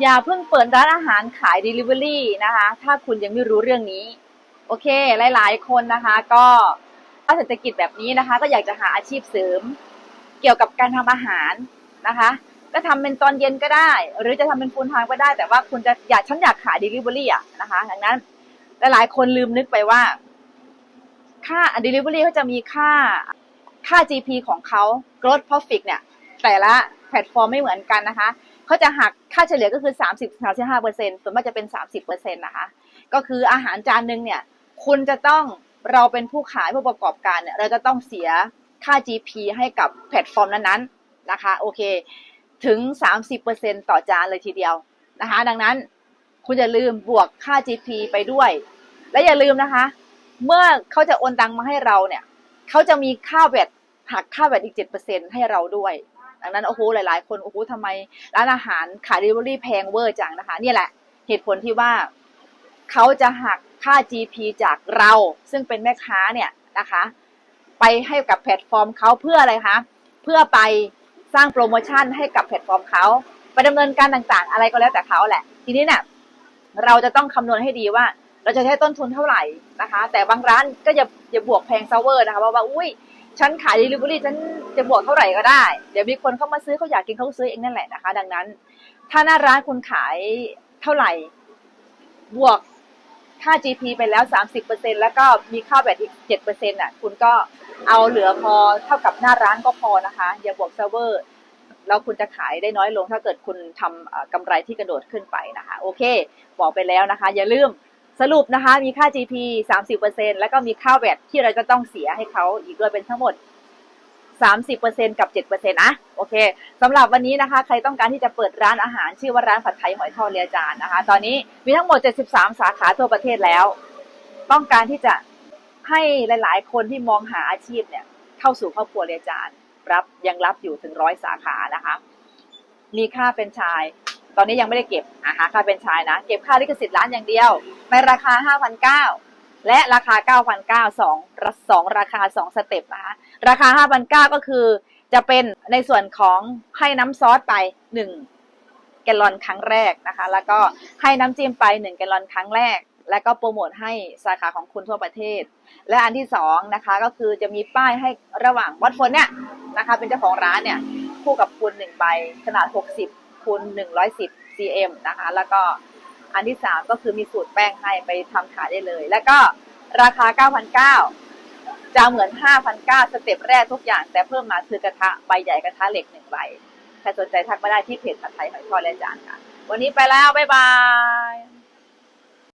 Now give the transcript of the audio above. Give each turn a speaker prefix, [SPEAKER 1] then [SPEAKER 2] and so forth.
[SPEAKER 1] อย่าเพิ่งเปิดร้านอาหารขาย Delivery นะคะ ถ้าคุณยังไม่รู้เรื่องนี้ โอเค หลาย ๆ คนนะคะ ก็ถ้าเศรษฐกิจแบบนี้นะคะ ก็อยากจะหาอาชีพเสริม เกี่ยวกับการทำอาหารนะคะ ก็ทำเป็นตอนเย็นก็ได้ หรือจะทำเป็นฟูลไทม์ก็ได้ แต่ว่าคุณจะอยากฉันอยากขาย Delivery อะนะคะดังนั้นหลายๆ คนลืมนึกไปว่า ค่า Delivery เขาจะมีค่าค่า GP ของเขา Gross Profit เนี่ย แต่ละแพลตฟอร์มไม่เหมือนกันนะคะ เขาจะหักค่าเฉลี่ยก็คือ 30 35เปอร์เซ็นต์ส่วนมากจะเป็น 30เปอร์เซ็นต์นะคะ ก็คืออาหารจานหนึ่งเนี่ย คุณจะต้องเราเป็นผู้ขายผู้ประกอบการเนี่ยเราจะต้องเสียค่า GP ให้กับแพลตฟอร์มนั้นๆนะคะ โอเค ถึง 30เปอร์เซ็นต์ต่อจานเลยทีเดียวนะคะ ดังนั้นคุณอย่าลืมบวกค่า GP ไปด้วย และอย่าลืมนะคะ เมื่อเขาจะโอนตังมาให้เราเนี่ยเขาจะมีค่าแวดหักค่าแวดอีก 7%ให้เราด้วย ดังนั้นโอ้โหหลาย ๆ คนโอ้โหทำไมร้านอาหารขาย delivery แพงเวอร์จังนะคะเนี่ยแหละเหตุผลที่ว่าเขาจะหักค่า GP จากเรา ซึ่งเป็นแม่ค้าเนี่ยนะคะ ไปให้กับแพลตฟอร์มเขาเพื่ออะไรคะเพื่อไปสร้างโปรโมชั่นให้กับแพลตฟอร์มเขาไปดำเนินการต่างๆ อะไรก็แล้วแต่เขาแหละ ทีนี้เนี่ยเราจะต้องคำนวณให้ดีว่า เราจะใช้ต้นทุนเท่าไหร่นะคะ แต่บางร้านก็อย่าอย่าบวกแพงเซเวอร์นะคะเพราะว่าอุ้ย ฉันขาย delivery ฉันจะบวกเท่าไหร่ก็ได้ เดี๋ยวมีคนเข้ามาซื้อเขาอยากกินเขาซื้อเองนั่นแหละนะคะ ดังนั้น ถ้าหน้าร้านคุณขายเท่าไหร่ บวกค่า GP ไปแล้ว 30%แล้วก็มีค่าแบตอีก7%อะ คุณก็เอาเหลือพอเท่ากับหน้าร้านก็พอนะคะ อย่าบวกเซิร์ฟเวอร์แล้วคุณจะขายได้น้อยลงถ้าเกิดคุณทำกำไรที่กระโดดขึ้นไปนะคะ โอเค บอกไปแล้วนะคะ อย่าลืม สรุปนะคะมีค่า GP 30%แล้วก็มีค่าแวดที่เราจะต้องเสียให้เขาอีกด้วยเป็นทั้งหมด 30%กับ 7%นะโอเคสำหรับวันนี้นะคะ ใครต้องการที่จะเปิดร้านอาหารชื่อว่าร้านผัดไทยหอยทอดเรียจานนะคะ ตอนนี้มีทั้งหมด 73 สาขาทั่วประเทศแล้ว ต้องการที่จะให้หลาย ๆ คนที่มองหาอาชีพเนี่ย เข้าสู่ครอบครัวเรียจานรับยังรับอยู่ถึงร้อยสาขานะคะ มีค่าเป็นชาย ตอนนี้ยังไม่ได้เก็บนะคะค่าเป็นชายนะ เก็บค่าลิขสิทธิ์ร้านอย่างเดียว ในราคา 5,900 และราคา 9,900สองสองราคา 2 สเต็ปนะคะ ราคา 5,900 ก็คือจะเป็นในส่วนของให้น้ำซอสไป 1 แกลลอนครั้งแรกนะคะ แล้วก็ให้น้ำจิ้มไป 1 แกลลอนครั้งแรก แล้วก็โปรโมทให้สาขาของคุณทั่วประเทศ และอันที่สองนะคะก็คือจะมีป้ายให้ระหว่างวัดฝนเนี่ยนะคะเป็นเจ้าของร้านเนี่ยคู่กับคุณหนึ่งใบขนาด 60 คูณ110 cm นะคะ แล้วก็อันที่สามก็คือมีสูตรแป้งให้ไปทำขายได้เลย แล้วก็ราคา 9,900จะเหมือน 5,900 สเต็ปแรกทุกอย่าง แต่เพิ่มมาคือกระทะใบใหญ่กระทะเหล็กหนึ่งใบใครสนใจทักมาได้ที่เพจผัดไทยหอยทอดและจานค่ะ วันนี้ไปแล้ว บ๊ายบาย